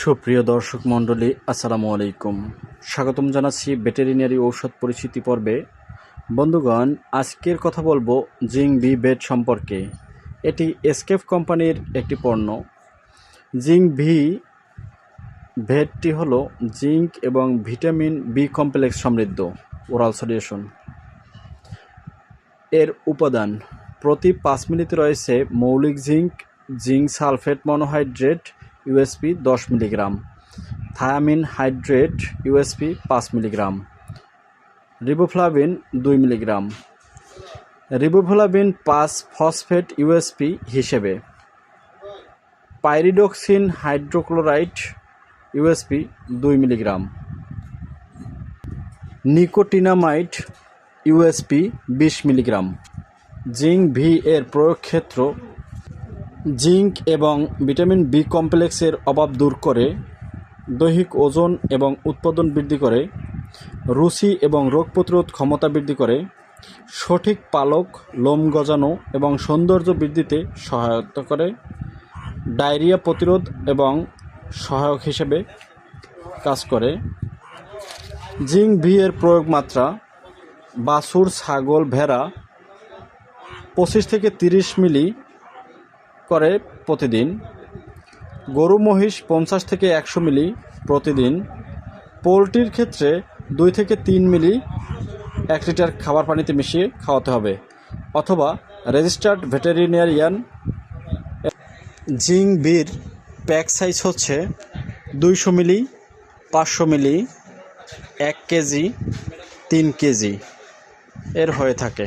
সুপ্রিয় দর্শক মণ্ডলী, আসসালামু আলাইকুম। স্বাগতম জানাচ্ছি ভেটেরিনারি ঔষধ পরিচিতি পর্বে। বন্ধুগণ, আজকের কথা বলব জিং বি বেড সম্পর্কে। এটি এসকেফ কোম্পানির একটি পণ্য। জিং ভি ভেটটি হল জিঙ্ক এবং ভিটামিন বি কমপ্লেক্স সমৃদ্ধ ওরাল সলিউশন। এর উপাদান, প্রতি পাঁচ মিলিতে রয়েছে মৌলিক zinc zinc sulphate monohydrate USP দশ মিলিগ্রাম, থায়ামিন হাইড্রেট ইউএসপি পাঁচ মিলিগ্রাম, রিবোফ্লাভিন দুই মিলিগ্রাম। রিবোফ্লাভিন পাঁচ ফসফেট ইউএসপি হিসেবে। পাইরিডক্সিন হাইড্রোক্লোরাইড ইউএসপি দুই মিলিগ্রাম। নিকোটিনামাইড ইউএসপি বিশ মিলিগ্রাম। জিঙ্ক ভি এর প্রয়োগ ক্ষেত্র জিঙ্ক এবং ভিটামিন বি কমপ্লেক্সের অভাব দূর করে, দৈহিক ওজন এবং উৎপাদন বৃদ্ধি করে, রুচি এবং রোগ প্রতিরোধ ক্ষমতা বৃদ্ধি করে, সঠিক পালক, লোম গজানো এবং সৌন্দর্য বৃদ্ধিতে সহায়তা করে, ডায়রিয়া প্রতিরোধ এবং সহায়ক হিসেবে কাজ করে। জিঙ্ক ভি এর প্রয়োগ মাত্রা, বাছুর, ছাগল, ভেড়া পঁচিশ থেকে তিরিশ মিলি করে প্রতিদিন। গরু মহিষ পঞ্চাশ থেকে একশো মিলি প্রতিদিন। পোলট্রির ক্ষেত্রে দুই থেকে তিন মিলি এক লিটার খাবার পানিতে মিশিয়ে খাওয়াতে হবে। অথবা রেজিস্টার্ড ভেটেরিনারিয়ান জিং বির প্যাক সাইজ হচ্ছে দুইশো মিলি, পাঁচশো মিলি, এক কেজি, তিন কেজি। এর হয়ে থাকে।